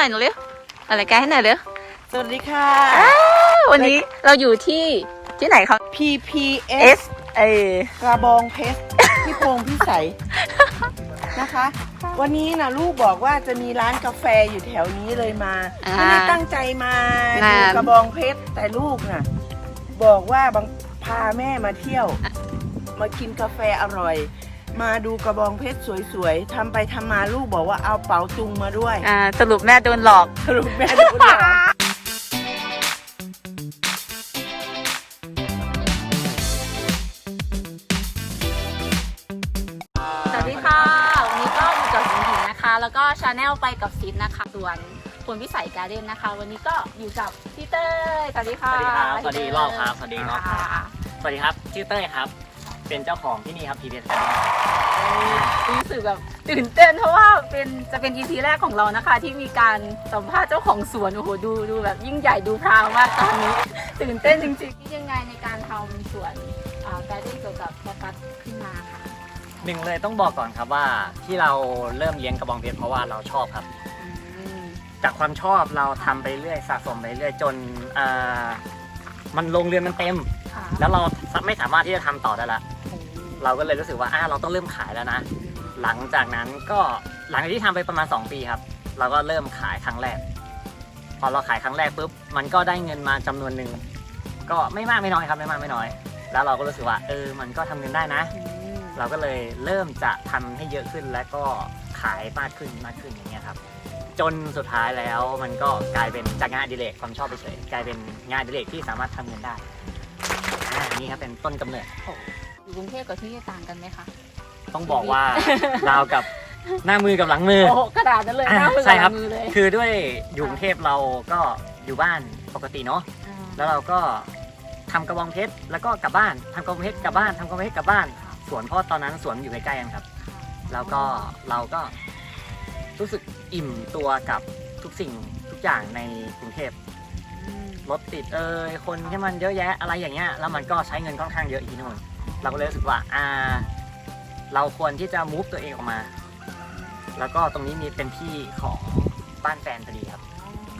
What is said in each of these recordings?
น่อยหนูเร็วอะไรไกด์ให้หน่อยเร็วสวัสดีค่ะ วันนี้เราอยู่ที่ที่ไหนคะ PPS S เออกระบองเพชรที่โพงพิสัยนะคะ วันนี้นะลูกบอกว่าจะมีร้านกาแฟอยู่แถวนี้เลยมาไม่ได้ตั้งใจมาดูกระบองเพชรแต่ลูกน่ะ บอกว่าบางพาแม่มาเที่ยว มากินกาแฟอร่อย มาดูกระบองเพชรสวยๆทำไปทำมาลูกบอกว่าเอาเป๋าตุงมาด้วยอ่าสรุปแม่โดนหลอก สรุปแม่ดูหรอสวัสดีค่ะ วันนี้ก็อยู่กับหญิงหญิงนะคะ แล้วก็ชาแนลไปกับซิดนะคะ ส่วนคนวิสัยการ์เด้นนะคะ วันนี้ก็อยู่กับพี่เต้ยสวัสดีค่ะสวัสดีครับ สวัสดีรอบครับ สวัสดีรอบครับค่ะสวัสดีครับชื่อเต้ยครับ เป็นเจ้าของที่นี่ครับ PBS ครับรู้สึกแบบตื่นเต้นเพราะว่าเป็นจะเป็น EP แรกของเรานะคะ ที่มีการสัมภาษณ์เจ้าของสวนโอ้โหดูดูแบบยิ่งใหญ่ดูพราวมากตอนนี้ ตื่นเต้นจริงๆคิดยังไงในการทำสวนการ์เด้นเกี่ยวกับแคคตัสขึ้นมาค่ะหนึ่งเลยต้องบอกก่อนครับว่าที่เราเริ่มเลี้ยงกระบองเพชรเพราะว่าเราชอบครับอืมจากความชอบเราทำไปเรื่อยสะสมไปเรื่อยจนเอ่อมันลงเรือนมันเต็มค่ะแล้วเราไม่สามารถที่จะทำต่อได้ละ เราก็เลยรู้สึกว่าอ่าเราต้องเริ่มขายแล้วนะ หลังจากนั้นก็หลังจากที่ทำไปประมาณ 2 ปีครับ เราก็เริ่มขายครั้งแรก พอเราขายครั้งแรกปุ๊บมันก็ได้เงินมาจำนวนหนึ่งก็ไม่มากไม่น้อยครับไม่มากไม่น้อย แล้วเราก็รู้สึกว่าเออมันก็ทำเงินได้นะ เราก็เลยเริ่มจะทำให้เยอะขึ้นและก็ขายมากขึ้นมากขึ้นอย่างเงี้ยครับจนสุดท้ายแล้วมันก็กลายเป็นจากงานดิเรกความชอบไปเฉยกลายเป็นงานดิเรกที่สามารถทำเงินได้ อ่านี่ครับเป็นต้นกำเนิด อยู่กรุงเทพกับที่นี่ต่างกันไหมคะ ต้องบอกว่าราวกับหน้ามือกับหลังมือ โอ้โหกระดาษนั้นเลยอ่าหน้ามือใช่ครับกับ มือเลยคือด้วยอยู่กรุงเทพเราก็อยู่บ้านปกติเนาะอ่าแล้วเราก็ทำกระบองเพชรแล้วก็กลับบ้านทำกระบองเพชรกลับบ้านทำกระบองเพชรกลับบ้าน สวนเพราะตอนนั้นสวนอยู่ใกล้ๆกันครับ แล้วก็เราก็รู้สึกอิ่มตัวกับทุกสิ่งทุกอย่างในกรุงเทพอืมรถติดเอ่ยคนที่มันเยอะแยะอะไรอย่างเงี้ยแล้วมันก็ใช้เงินค่อนข้างเยอะอีกที่นู่น เราก็เลยรู้สึกว่าอ่า เราควรที่จะมูฟตัวเองออกมา แล้วก็ตรงนี้มีเป็นที่ของบ้านแฟนพอดีครับ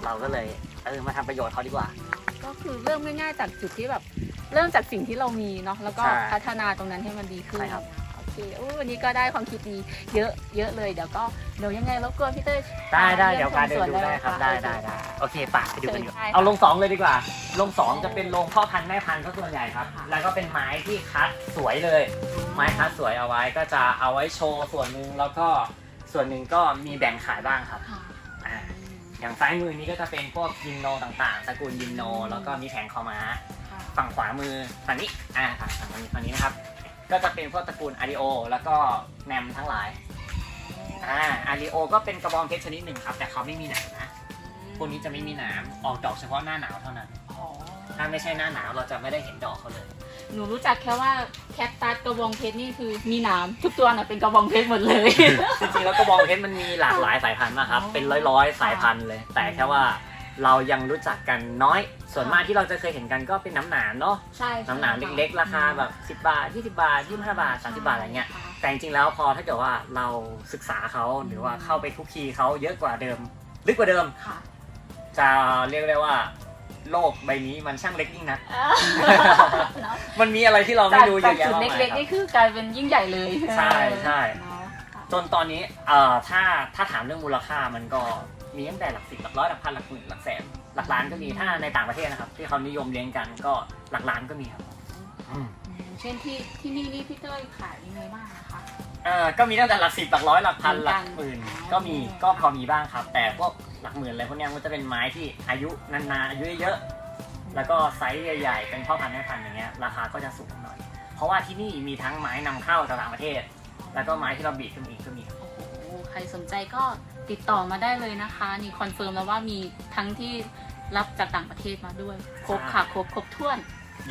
เราก็เลยเออมาทำประโยชน์เขาดีกว่า ก็คือเริ่มง่ายๆจากจุดที่แบบ เริ่มจากสิ่งที่เรามีเนาะแล้วก็ใช่พัฒนาตรงนั้นให้มันดีขึ้น ใช่ครับ โอเคโอ้วันนี้ก็ได้ความคิดดีเยอะเยอะเลย เดี๋ยวก็เดี๋ยวยังไงรบกวนพี่เต้ยได้ได้พเดี๋ยวการเดินดูชมสได้ครับหมะได้ได้ได้โอเคป่ะไปดูกันอยู่เชิญได้ค่ะเอาลงสองเลยดีกว่า ลงสองจะเป็นโรงพ่อพันธุ์แม่พันธุ์ก็ส่วนใหญ่ครับ แล้วก็เป็นไม้ที่คัดสวยเลย ไม้คัดสวยเอาไว้ก็จะเอาไว้โชว์ส่วนหนึ่งแล้วก็ส่วนหนึ่งก็มีแบ่งขายบ้างครับค่ะอ่าอย่างซ้ายมือนี้ก็จะเป็นพวกยิมโนต่างๆตระกูลยิมโน แล้วก็มีแผงคอม้าค่ะฝั่งขวามือฝั่งนี้อ่าฝั่งฝั่งนี้ฝั่งนี้นะครับ ก็จะเป็นพวกตระกูลอาริโอแล้วก็แนมทั้งหลายอ่าอาริโอก็เป็นกระบองเพชรชนิดหนึ่งครับ แต่เขาไม่มีหนามนะพวกนี้จะไม่มีหนามออกดอกเฉพาะหน้าหนาวเท่านั้นอ๋อถ้าไม่ใช่หน้าหนาวเราจะไม่ได้เห็นดอกเขาเลย หนูรู้จักแค่ว่าแคคตัสกระบองเพชรนี่คือมีหนามทุกตัวน่ะเป็นกระบองเพชรหมดเลย จริงๆแล้วกระบองเพชรมันมีหลากหลายสายพันธุ์นะครับอ๋อเป็นร้อยๆสายพันธุ์เลย แต่แค่ว่า เรายังรู้จักกันน้อย ส่วนมากที่เราจะเคยเห็นกันก็เป็นน้ำหนามเนาะใช่น้ำหนามเล็กๆ ราคาแบบ 10 บาท 20 บาท 25 บาท 30 บาทอะไรเงี้ย แต่จริงๆแล้วพอถ้าเกิดว่าเราศึกษาเขาหรือว่าเข้าไปคุกคีเขาเยอะกว่าเดิม ลึกกว่าเดิมค่ะจะเรียกได้ว่าโลกใบนี้มันช่างเล็กยิ่งนักเนาะมันมีอะไรที่เราไม่รู้เยจากอะแยะจุดมากมายเล็กๆครับนี่คือกลายเป็นยิ่งใหญ่เลย ใช่ใช่เนาะค่ะจนตอนนี้เอ่อถ้าถ้าถามเรื่องมูลค่ามันก็ มีตั้งแต่หลักสิบหลักร้อยหลักพันหลักหมื่นหลักแสนหลักล้านก็มีถ้าในต่างประเทศนะครับ ที่เขานิยมเลี้ยงกันก็หลักล้านก็มีครับอืมอืมเช่นที่ที่นี่นี่พี่เต้ยขายยังไงบ้างนะคะเอ่อก็มีตั้งแต่หลักสิบหลักร้อยหลักพันเหมืหอนลักักนหมื่นอ๋อก็มีก็พอมีบ้างครับ แต่พวกหลักหมื่นอะไรพวกเนี้ยมันจะเป็นไม้ที่อายุนานๆอายุเยอะๆแล้วก็ไซส์ใหญ่ๆเป็นพ่อพันธุ์แม่พันธุ์อย่างเงี้ยราคาก็จะสูงหน่อย เพราะว่าที่นี่มีทั้งไม้นำเข้าจากต่างประเทศ แล้วก็ไม้ที่เราบีบขึ้นมาอีกก็มีครับโอ้โหใครสนใจก็ ติดต่อมาได้เลยนะคะ นี่คอนเฟิร์มแล้วว่ามีทั้งที่รับจากต่างประเทศมาด้วย ครบค่ะครบครบถ้วน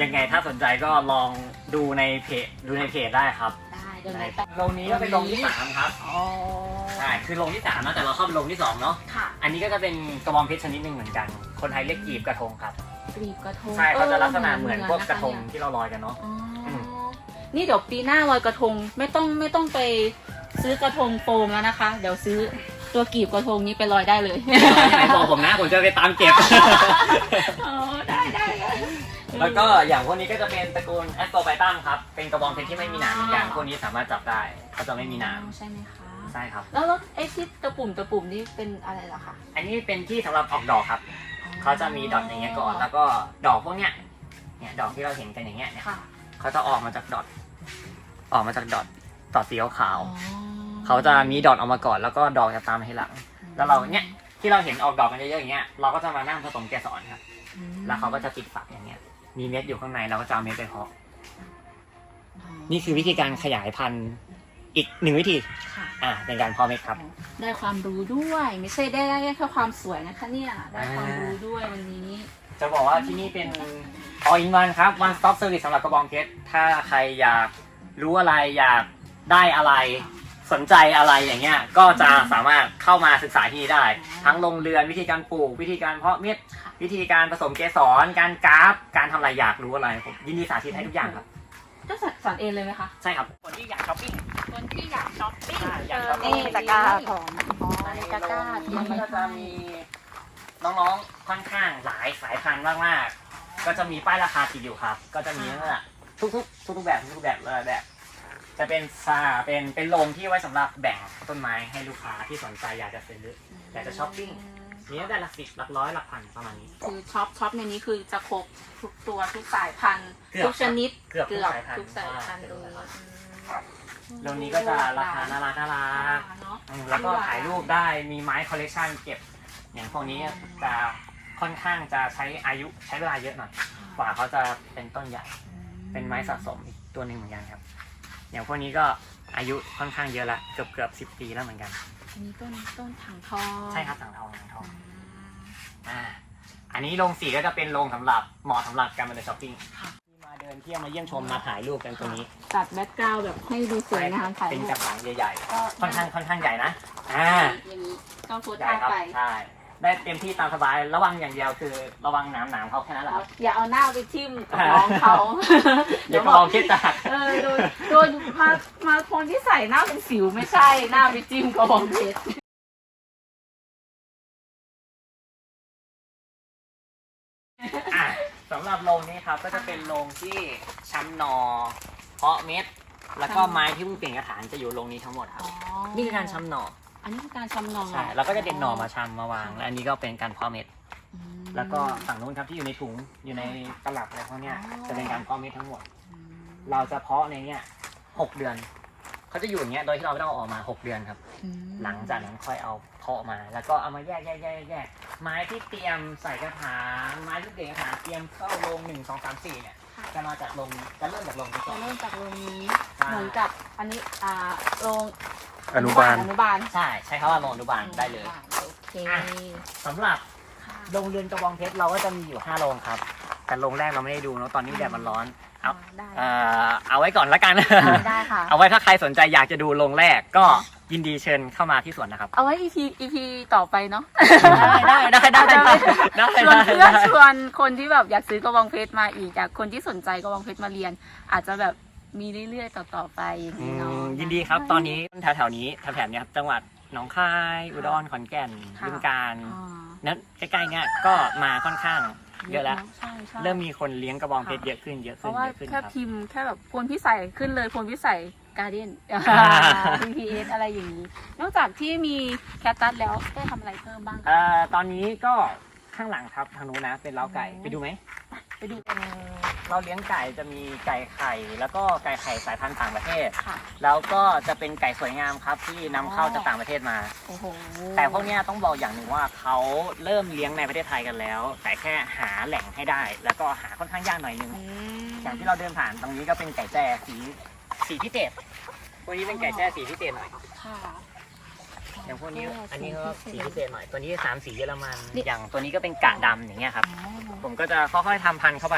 ยังไงถ้าสนใจก็ลองดูในเพจดูในเพจได้ครับได้เดี๋ยวไหนไปโรงนี้ก็เป็นโรงที่สามครับอ๋อใช่คือโรงที่สามนะแต่เราเข้าเป็นโรงที่สองเนาะค่ะอันนี้ก็จะเป็นกระบองเพชรชนิดหนึ่งเหมือนกัน คนไทยเรียกกีบกระทงครับกรีบกระทงใช่เขาจะลักษณะเหมือนพวกคกระทงเนี่ยที่เราลอยกันเนาะอ๋ออมนี่เดี๋ยวปีหน้าลอยกระทงไม่ต้องไม่ต้องไปซื้อกระทงโฟมแล้วนะคะ เดี๋ยวซื้อ ตัวกีบกระทงนี้ไปลอยได้เลยไหนบอกผมนะผมจะไปตามเก็บ อ๋อได้ได้ได้แล้วก็อย่างพวกนี้ก็จะเป็นตระกูลแอสโตไบตัมครับ เป็นกระบองเพชรที่ไม่มีหนามอย่างพวกนี้สามารถจับได้เขาจะไม่มีหนามใช่ไหมคะ ใช่ครับ แล้วแล้วไอ้ที่ตะปุ่มตะปุ่มนี่เป็นอะไรล่ะคะอันนี้เป็นที่สำหรับออกดอกครับ เขาจะมีดอกอย่างเงี้ยก่อน แล้วก็ดอกพวกเนี้ย เนี่ยดอกที่เราเห็นกันอย่างเงี้ยเนี่ยค่ะเขาจะออกมาจากดอทออกมาจากดอทดอทสีขาวอ๋อๆ เขาจะมีดอทออกมาก่อนแล้วก็ดอกจะตามมาทีหลัง แล้วเราเนี่ยที่เราเห็นออกดอกกันเยอะๆอย่างเงี้ยเราก็จะมานั่งผสมเกสรครับอืมแล้วเขาก็จะติดฝักอย่างเงี้ย มีเม็ดอยู่ข้างในเราก็จะเอาเม็ดไปเพาะนี่คือวิธีการขยายพันธุ์อีกหนึ่งวิธี ค่ะ อ่าเป็นการเพาะเม็ดครับ ได้ความรู้ด้วย ไม่ใช่ได้แค่ความสวยนะคะเนี่ย ได้ความรู้ด้วยวันนี้ จะบอกว่าที่นี่เป็น all in one ครับ one stop service สำหรับกระบองเพชรถ้าใครอยากรู้อะไรอยากได้อะไร สนใจอะไรอย่างเงี้ยก็จะสามารถเข้ามาศึกษาที่นี่ได้ ทั้งลงเรือนวิธีการปลูก วิธีการเพาะเม็ดวิธีการผสมเกสรการกราฟ การทำอะไรอยากรู้อะไรผมยินดีสาธิตให้ทุกอย่างครับก็สอนเองเลยไหมคะ ใช่ครับ คนที่อยากช้อปปิ้ง คนที่อยากช้อปปิ้งใช่อยากเจช้ออปปิ้งนี่ตะกร้าของอ๋อในตะกร้าที่มันก็จะมีน้องๆค่อนข้างหลายสายพันธุ์มากๆก็จะมีป้ายราคาติดอยู่ครับ ก็จะมีตั้งแต่ทุกๆทุกๆแบบทุกๆแบบเลยแบบ จะเป็นซาเป็นเป็นโรงที่ไว้สำหรับแบ่งต้นไม้ให้ลูกค้าที่สนใจอยากจะซื้ออยากจะช้อปปิ้งมีตั้งแต่หลักสิบหลักร้อยหลักพันประมาณนี้ คือช็อปช็อปในนี้คือจะครบทุกตัวทุกสายพันธุ์เกือบทุกชนิดเกือบทุกสายพันธุ์ทุกสายพันธุ์ใช่เลยโรงนี้ก็จะราคาน่ารักน่ารักเนาะอืมแล้วก็ถ่ายรูปได้มีไม้คอลเลกชันเก็บ อย่างพวกนี้จะค่อนข้างจะใช้อายุใช้เวลาเยอะหน่อย กว่าเขาจะเป็นต้นใหญ่ เป็นไม้สะสมอีกตัวหนึ่งเหมือนกันครับ อย่างพวกนี้ก็อายุค่อนข้างเยอะละเกือบเกือบสิบปีแล้วเหมือนกัน อันนี้ต้นต้นถังทองใช่ครับถังทองถังทองอ่าอันนี้โรงสีก็จะเป็นโรงสำหรับเหมาะสำหรับการมาเดินช้อปปิ้งที่มาเดินเที่ยวมาเยี่ยมชมมาถ่ายรูปกันตรงนี้ตัดแบ็กกราวด์แบบให้ดูสวยงามถ่ายเป็นรูปกระถางใหญ่ก็ๆค่อนข้างค่อนข้างใหญ่นะอ่าอย่างนี้ก็โพสใหญ่ท่าครับไป ใช่ ได้เต็มที่ตามสบาย ระวังอย่างเดียวคือระวังน้ำหนามเขาแค่นั้นแหละครับ อย่าเอาหน้าไปทิ่มกับน้องเขาเดี๋ยวกระบองคิดจากเออโดยโดยมามาคนที่ใส่หน้าเป็นสิวไม่ใช่หน้าไปจิ้มกระบองเพชรอะสำหรับโรงนี้ครับก็จะเป็นโรงที่ช้ำนอ เพาะเม็ด แล้วก็ไม้ที่เพิ่งเปลี่ยนกระถางจะอยู่โรงนี้ทั้งหมดครับ นี่คือการช้ำหนอ อันนี้คือการชำนองใช่แล้วก็จะเด็ดหน่อมาชำมาวาง และอันนี้ก็เป็นการเพาะเม็ด อืม แล้วก็ฝั่งนู้นครับที่อยู่ในถุงอยู่ในตลับอะไรพวกเนี้ยอ๋อ จะเป็นการเพาะเม็ดทั้งหมด อืมเราจะเพาะในเนี้ยหกเดือนเขาจะอยู่อย่างเงี้ยโดยที่เราไม่ต้องเอาออกมาหกเดือนครับ อืมหลังจากนั้นค่อยเอาเพาะมา แล้วก็เอามาแยกแยกแยกแยกไม้ที่เตรียมใส่กระถางไม้ที่เตรียมกระถางเตรียมเข้าโรงหนึ่งสองสามสี่เนี่ยจะมาจากโรงจะเริ่มจากโรงนี้ก่จะอนเริ่มจากโรงนี้ใช่เหมือนกับอันนี้อ่าโรง อนุบาล อนุบาลใช่ใช้คำว่าโรงอนุบาลได้เลยโอเคอะสำหรับค่ะโรงเรือนกระบองเพชรเราก็จะมีอยู่ห้าโรงครับ แต่โรงแรกเราไม่ได้ดูเนอะตอนนี้แดดมันร้อน เอา ได้เอ่อเอาไว้ก่อนละกัน ได้ค่ะ เอาไว้ถ้าใครสนใจอยากจะดูโรงแรกก็ยินดีเชิญเข้ามาที่สวนนะครับ เอาไว้ EP EP ต่อไปเนาะ ได้ได้ได้ได้ได้ได้ชวนได้เพื่อนชวนคนที่แบบอยากซื้อกระบองเพชรมาอีกอยากคนที่สนใจกระบองเพชรมาเรียน อาจจะแบบ มีเรื่อยๆต่อๆไปอย่างอืนี้เนาะ มยินดีครับตอนนี้แถวๆนี้แถวๆเนี้ยครับจังหวัดหนองคายอุดรขอนแก่นค่ะ บึงกาฬอ่านั้นใกล้ๆเนี้ยก็มาค่อนข้างเยอะแล้ว ใช่ใช่ เริ่มมีคนเลี้ยงกระบองเพชรเยอะขึ้นเยอะเพขึ้นราะว่าเยอะขึ้นแค่ครับ พิมพ์แค่แบบพลพิสัยขึ้นเลยพลพิสัยการ์เดียน PPS อะไรอย่างนี้ นอกจากที่มีแคตตัสแล้วได้ทำอะไรเพิ่มบ้างคะ เอ่อตอนนี้ก็ข้างหลังครับทางนู้นนะเป็นเล้าไก่ไปดูไหม ไปดูเป็นเราเลี้ยงไก่จะมีไก่ไข่ แล้วก็ไก่ไข่สายพันธุ์ต่างประเทศ ค่ะ แล้วก็จะเป็นไก่สวยงามครับที่นำเข้าจากต่างประเทศมา โอ้โหแต่พวกเนี้ยต้องบอกอย่างหนึ่งว่าเขาเริ่มเลี้ยงในประเทศไทยกันแล้ว แต่แค่หาแหล่งให้ได้ แล้วก็หาค่อนข้างยากหน่อยนึง อืม อย่างที่เราเดินผ่านตรงนี้ก็เป็นไก่แจ้สีสีพิเศษพวกนี้เป็นไก่แจ้สีพิเศษหน่อย ค่ะ อย่างพวกนี้ อันนี้ก็สีพิเศษหน่อย ตัวนี้สามสีเยอรมันนี่อย่างตัวนี้ก็เป็นกะดำอย่างเงี้ยครับอ๋อผมก็จะค่อยๆทำพันธุ์เข้าไป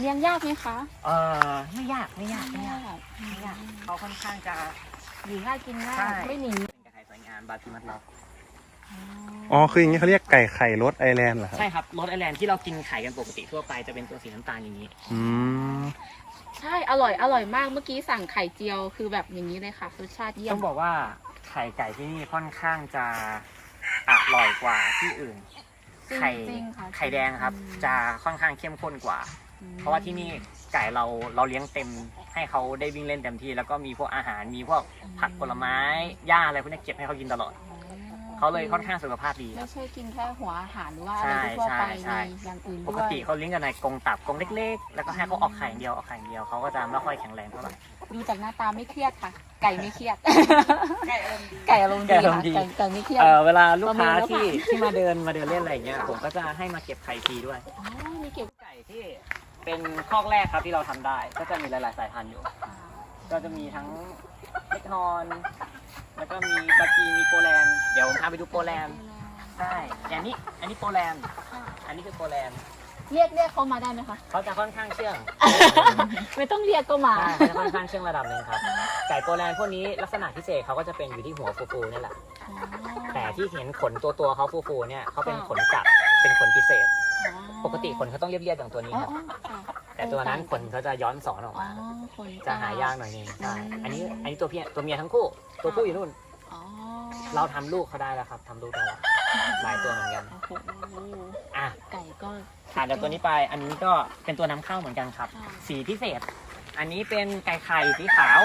เลี้ยงยากไหมคะ เออไม่ยากไม่ยากไม่ยากไม่ยากเขาค่อนข้างจะอยู่ง่ายกินง่าใช่ยไม่หนีเป็นกระไข่สวยงามบาติมัสล็อกอ๋อ คืออย่างนี้เขาเรียกไก่ไข่รสไอแลนด์เหรอครับ ใช่ครับรสไอแลนด์ที่เรากินไข่กันปกติทั่วไปจะเป็นตัวสีน้ำตาลอย่างนี้ อืมใช่ อร่อย อร่อยมาก เมื่อกี้สั่งไข่เจียว คือแบบอย่างนี้เลยค่ะ รสชาติเยี่ยต้มองบอกว่า ไข่ไก่ที่นี่ค่อนข้างจะอร่อยกว่าที่อื่น ไข่จริงๆค่ะไข่แดงครับ อืม จะค่อนข้างเข้มข้นกว่าอืมเพราะว่าที่นี่ไก่เราเราเลี้ยงเต็ม ให้เขาได้วิ่งเล่นเต็มที่ แล้วก็มีพวกอาหารมีพวกผักผลไม้หญ้าอะไรพวกนี้เก็บให้เขากินตลอด เขาเลยค่อนข้างสุขภาพดีคไม่รับใช่กินแค่หัวอาหารหรือว่าใช่อะไรทั่วไปใช่มีใช่อย่างอื่นปด้กวยติเขาเลี้ยงกันในกรงตับกรงเล็ก ๆ แล้วก็ให้เขาออกไข่อย่างเดียวออกไข่อย่างเดียวเขาก็จะไม่ค่อยแข็งแรงเท่าไหร่ ดูจากหน้าตาไม่เครียดค่ะ ไก่ไม่เครียด ไก่อารมณ์ดีไก่อารมณ์ดีไก่อารมค่ะณ์ดีไก่ไก่ไม่เครียด เออเวลาลูกค้าประเมินแล้วที่ค่ะ ที่มาเดินมาเดินเล่นอะไรอย่างเงี้ยผมก็จะให้มาเก็บไข่ฟรีด้วย อ๋อมีเก็บไก่ที่เป็นคอกแรกครับที่เราทำได้ ก็จะมีหลาย ๆ สายพันธุ์อยู่ ก็จะมีทั้ง เล็กฮอน แล้วก็มีบากีมีโปแลนด์เดี๋ยวผมพาไปดูโปแลนด์ใช่อย่างนี้อันนี้โปแลนด์อันนี้คือโปแลนด์เรียกเรียกเขามาได้ไหมคะ เขาจะค่อนข้างเชื่องไม่ต้องเรียกก็มาใช่เขาจะค่อนข้างเชื่องระดับหนึ่งครับไก่โปแลนด์พวกนี้ลักษณะพิเศษเขาก็จะเป็นอยู่ที่หัวฟูๆนี่แหละอ๋อแต่ที่เห็นขนตัวตัวๆเขาฟูๆเนี่ยเขาเป็นขนกัดเป็นขนพิเศษ ปกติขนเขาต้องเรียบๆอย่างตัวนี้อ๋อครับ อ๋อค่ะแต่ตัวนั้นขนเขาจะย้อนสอนออกอ๋อมาคนจะหายากหน่อยนึงใช่อืมอันนี้อันนี้ตัวเพียตัวเมียทั้งคู่ ตัวผู้อยู่นู่น อ๋อเราทำลูกเขาได้แล้วครับทำลูกได้แล้วหลายตัวเหมือนกัน โอ้โหอะไก่ก็ อะเดี๋ยวตัวนี้ไป อันนี้ก็เป็นตัวนำเข้าเหมือนกันครับ ค่ะ สีพิเศษ อันนี้เป็นไก่ไข่สีขาว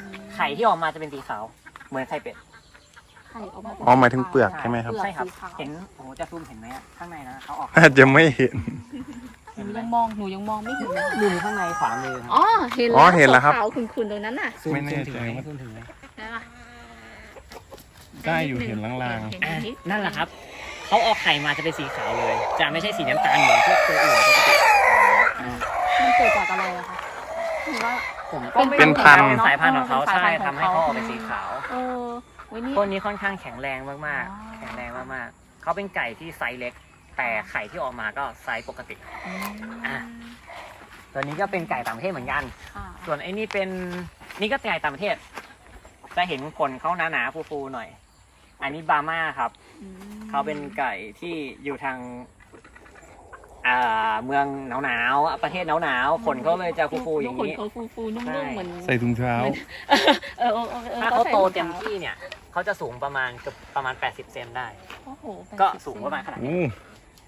อืมไข่ที่ออกมาจะเป็นสีขาว เหมือนไข่เป็ด ไข่ออกมาเป็นอ๋อหมายถึงเปลือกใช่ไหมครับ ใช่ครับสีขาวเห็นโอ้โหจะซูมเห็นไหมอะข้างในนะเขาออกอาจจะไม่เห็นหเห็นนูไหมยังมองหนูยังมองไม่เห็นเลยดูข้างในขวามือครับอ๋อเห็นอ๋อเห็นแล้วครับขาวๆขุ่นๆตรงนั้นน่ะซูมไม่แน่ซูมถึงใจไหมว่า ซูมถึงไหมใช่ปะได้อยู่เห็นลางเห็อะนนิดนั่นแหละครับ เขาออกไข่มาจะเป็นสีขาวเลย จะไม่ใช่สีน้ำตาลเหมือนพวกตัวอื่นปกติอ่ามันเกิดจากอะไรอะคะหรือว่า ผมก็ไม่เป็นรู้พันธุ์เป็นสายพันธุ์ของเขาเป็นสายใช่พันธุ์ของทำให้เขาเขาออกเป็นสีขาว เออ วันนี้ พวกนี้ค่อนข้างแข็งแรงมากอ๋อ ๆ แข็งแรงมากๆเขาเป็นไก่ที่ไซส์เล็ก แต่ไข่ที่ออกมาก็ไซส์ปกติ อืมอะ ตัวนี้ก็เป็นไก่ต่างประเทศเหมือนกัน ค่ะส่วนไอ้นี่เป็นนี่ก็ไก่ต่างประเทศ จะเห็นขนเขาหนาๆฟูๆหน่อย อันนี้บาม่าครับ อืมเขาเป็นไก่ที่อยู่ทาง อ่าเมืองหนาวๆอะประเทศหนาวๆขนเขาเลยจะฟูๆอย่างขนนี้เขาฟูๆนุ่ใช่ มๆเหมือนๆใส่ถุงเท้า เออเออเออออถ้าเขาโตใส่เต็มที่เนี่ยเขาจะสูงประมาณเกือบประมาณ 80 เซนได้ โอ้โหก็80สูงประมาณขนาดนี้ อู้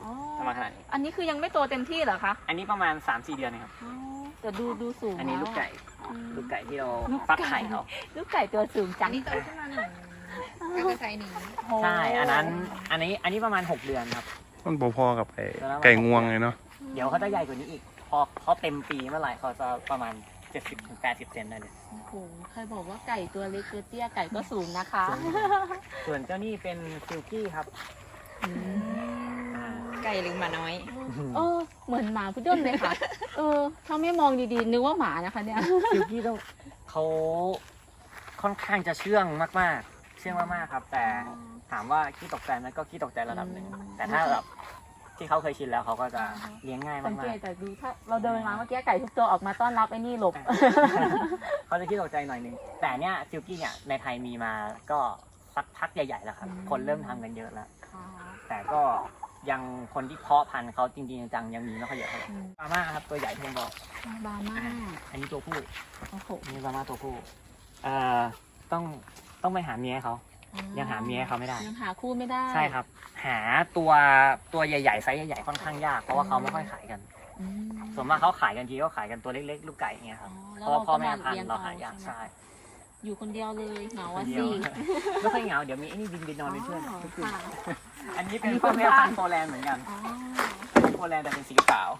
อ๋อประมาณขนาดนี้ อันนี้คือยังไม่โตเต็มที่เหรอคะอันนี้ประมาณ 3-4 เดือนเองครับ อ๋อแต่ดูดูสูงอันนี้ลูกไก่ อืมลูกไก่ที่เราลูกไก่ฟักไข่เขาลูกไก่ตัวสูงจังนี่โตขึ้นมาหน่อยแล้วก็ใส่หนีโอ้ใช่ อันนั้น อันนี้ อันนี้ประมาณ 6 เดือนครับ มันพอๆกับไก่ไก่งวงเลยเนาะเดี๋ยวเขาจะใหญ่กว่านี้อีก พอเขาเต็มปีเมื่อไหร่เขาจะประมาณ70-80เซนได้เลยโอ้โหใครบอกว่าไก่ตัวเล็กตัวเตี้ยไก่ก็สูงนะคะสูงส่วนเจ้านี่เป็นซิลกี้ครับอืมอ่าไก่หรือหมาน้อย เออ เหมือนหมาพุดเดิ้ลเลยค่ะ เออ ถ้าไม่มองดีๆ นึกว่าหมานะคะเนี่ย ซิลกี้ต้องเขาค่อนข้างจะเชื่องมากๆ เชื่องมากๆครับ แต่ ถามว่าขี้ตกใจไหมก็ขี้ตกใจระดับหนึ่งอืมแต่ถ้าแบบที่เขาเคยชินแล้วเขาก็จะเลี้ยงง่ายสังมาเกกตแต่ดูถ้าเราเดินมาเมื่อกี้ไก่ทุกตัวออกมาต้อนรับไอ้นี่หลบ ๆ เขาจะขี้ตกใจหน่อยหนึง แต่เนี่ยซิลกี้เนี่ยในไทยมีมาก็สักพักใหญ่ๆแล้วครับ อืม คนเริ่มทำกันเยอะแล้วค่ะแต่ก็ยังคนที่เพาะพันธุ์เขาจริงๆจังๆยังมีไม่ค่อยเยอะเท่าไหร่อืม บาม่าครับตัวใหญ่ที่ผมบอก บาม่าอันนี้ตัวผู้โอ้โห อันนี้บาม่าตัวผู้เอ่อต้องต้องไปหาเมียให้เขา ยังหาเมียให้เขาไม่ได้ ยังหาคู่ไม่ได้ใช่ครับ หาตัวตัวใหญ่ๆไซส์ใหญ่ๆค่อนข้างยากเพราะว่าเขาไม่ค่อยขายกัน อืมส่วนมากเขาขายกันทีก็ขายกันตัวเล็กๆ ลูกไก่เงี้ยครับอ๋อเพราะว่าพ่อแม่ก็พันลี้ยงธุ์เราหายากใช่ไหมใช่อยู่คนเดียวเลยเหงาคนอะเดีสิยวไม่ค่อยเหงาเดี๋ยวมีไอ้นี่บินบินนอนเป็นเพื่อนทุกคืนค่ะอันนี้อัเป็นนนี้พ่อแม่คนบ้าพันธุ์โปแลนด์เหมือนกัน อ๋อ โปแลนด์แต่เป็นสีขาว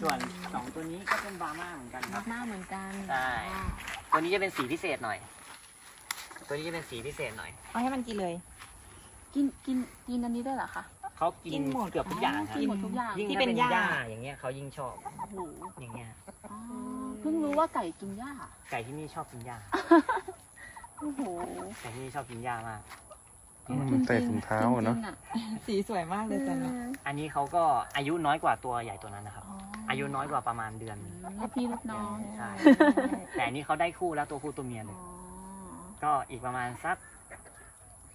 ส่วนสองตัวนี้ก็เป็นบาม่าเหมือนกันครับมากๆเหมือนกันใช่ ตัวนี้จะเป็นสีพิเศษหน่อย ตัวนี้จะเป็นสีพิเศษหน่อยเอาให้มันกินเลย กินกินกินอันนี้ได้วยเหรอคะ เขากิกินนหมด เกือบทุกอย่างครับกินหมดทุกอย่างยิ่งที่ถ้าเป็เป็นนหญ้า หญ้าอย่างเงี้ยเขายิ่งชอบโอ้โหอย่างเงี้ยอ๋อเพิ่งรู้ว่าไก่กินหญ้าไก่ที่นี่ชอบกินหญ้าโอ้โหไก่ที่นี่ชอบกินหญ้ามาก อืมใส่ถุงเท้าอะเนาะ จริงๆอะสีสวยมากเลยจันนะอันนี้เขาก็อายุน้อยกว่าตัวใหญ่ตัวนั้นนะครับอ๋ออายุน้อยกว่าประมาณเดือน ลูกพี่ลูกน้องใช่ แต่อันนี้เขาได้คู่แล้วตัวผู้ตัวเมียเลอ๋ยอ ก็อีกประมาณสัก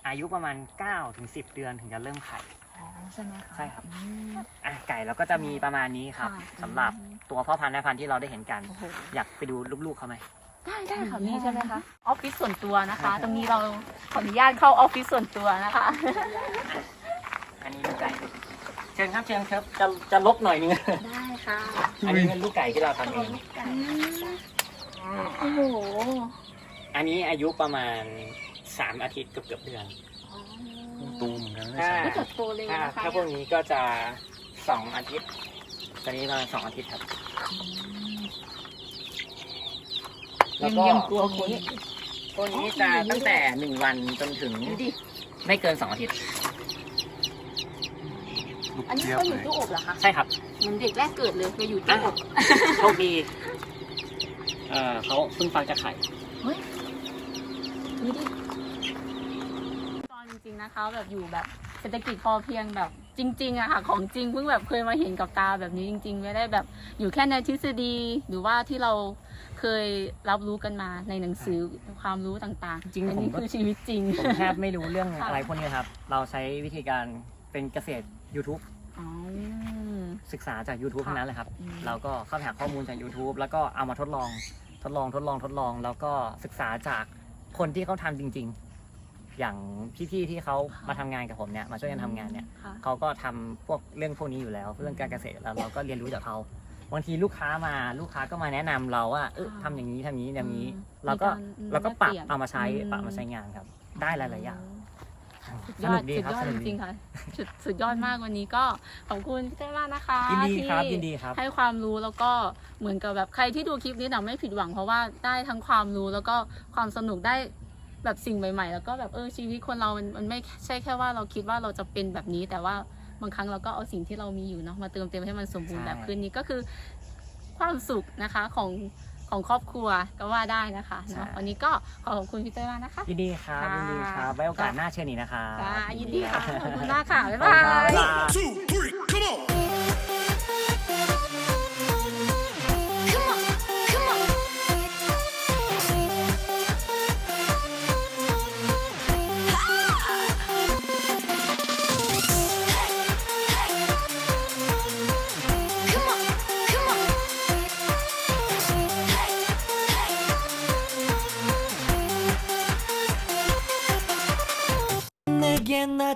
อายุประมาณ9ถึง10 เดือนถึงจะเริ่มไข่ อ๋อใช่ไหมคะใช่ครับ อืม อะไก่เราก็จะมีประมาณนี้ครับค่ะ สำหรับตัวพ่อพันธุ์แม่พันธุ์ที่เราได้เห็นกัน โอ้โหอยากไปดูลูกๆเขาไหม ได้ได้ค่ะนี่ใช่ไหมคะออฟฟิศส่วนตัวนะคะตรงนี้เราขออนุญาตเข้าออฟฟิศส่วนตัวนะคะ อันนี้ลูกไก่ เชิญครับเชิญครับจะจะลบหน่อยนึง ได้ค่ะอันนี้เป็นลูกไก่ที่เราทำเองโอ้โห อันนี้อายุประมาณสามอาทิตย์เกือบเกือบเดือน ตูมเหมือนกันนะถ้าก็เติบโตเร็วถ้านะคะถ้าพวกนี้ก็จะสองอาทิตย์ ตอนนี้ประมาณสองอาทิตย์ครับยัแล้วงก็ยังกลัวคนพวกนี้จะตั้งแต่หนึ่งวันจนถึงดูดิไม่เกินสองอาทิตย์ ลูกอันนี้เจี๊ยบก็อเลยู่ยตู้อบเหรอคะใช่ครับเหมือนเด็กแรกเกิดเลยไปอยู่ตู้อบ โชคดีเอ่อเขาเพิ่งฟังจากไข่ ดูดิตอนจริงๆนะคะ แบบอยู่แบบเศรษฐกิจพอเพียงแบบจริงๆอะค่ะ ของจริงเพิ่งแบบเคยมาเห็นกับตาแบบนี้จริง ๆ ไม่ได้แบบอยู่แค่ในทฤษฎีหรือว่าที่เราเคยรับรู้กันมาในหนังสือความรู้ต่างๆจริงอันผมนี้ก็ คือชีวิตจริง ผมแทบไม่รู้เรื่องค่ะ อะไรพวกนี้ครับ เราใช้วิธีการเป็นเกษตร YouTube อ๋อ ศึกษาจาก YouTube ค่ะ ทั้งนั้นเลยครับ อืม เราก็เข้าไปหาข้อมูลจาก YouTube แล้วก็เอามาทดลอง ทดลอง ทดลอง ทดลอง แล้วก็ศึกษาจาก คนที่เขาทำจริง ๆ อย่างพี่ๆที่เขามาทำงานกับผมเนี่ยมาช่วยกันทำงานเนี่ยค่ะ เขาก็ทำพวกเรื่องพวกนี้อยู่แล้วเรื่องการเกษตรแล้วเราก็เรียนรู้จากเขาบางทีลูกค้ามาลูกค้าก็มาแนะนำเราว่าเออค่ะทำอย่างนี้ทำอย่างนี้อย่างนี้ อืมเราก็มีการเราก็ปรับแลกเปลี่ยนเอามาใช้อืม ปรับมาใช้งานครับ ได้หลายๆอย่าง สุดสยอนุดกดีสุดครับยอดสนุจกดี ริงๆค่ะสุดสุดยอดมากวันนี้ก็ขอบคุณพี่เต้มากนะคะยินดีครับที่ยินดีครับ ให้ความรู้แล้วก็เหมือนกับแบบใครที่ดูคลิปนี้นะไม่ผิดหวังเพราะว่าได้ทั้งความรู้แล้วก็ความสนุกได้แบบสิ่งใหม่ ๆ แล้วก็แบบเออชีวิตคนเรามันมันไม่ใช่แค่ว่าเราคิดว่าเราจะเป็นแบบนี้ แต่ว่าบางครั้งเราก็เอาสิ่งที่เรามีอยู่เนาะมาเติมเต็มให้มันสมบูรณ์ใช่แบบขึ้นนี้ก็คือ ความสุขนะคะของ ของครอบครัวก็ว่าได้นะคะเนาะวันนี้ก็ขอขอบคุณพี่เต้ยมากนะคะ ยินดีครับค่ะ ยินดีครับไว้โอกาสหน้าเชิญอีกนะครับจ้ายินดีค่ะ ขอบคุณมากค่ะ บ๊ายขอบบาคุณครับยบ๊ายบาย two, three, come on.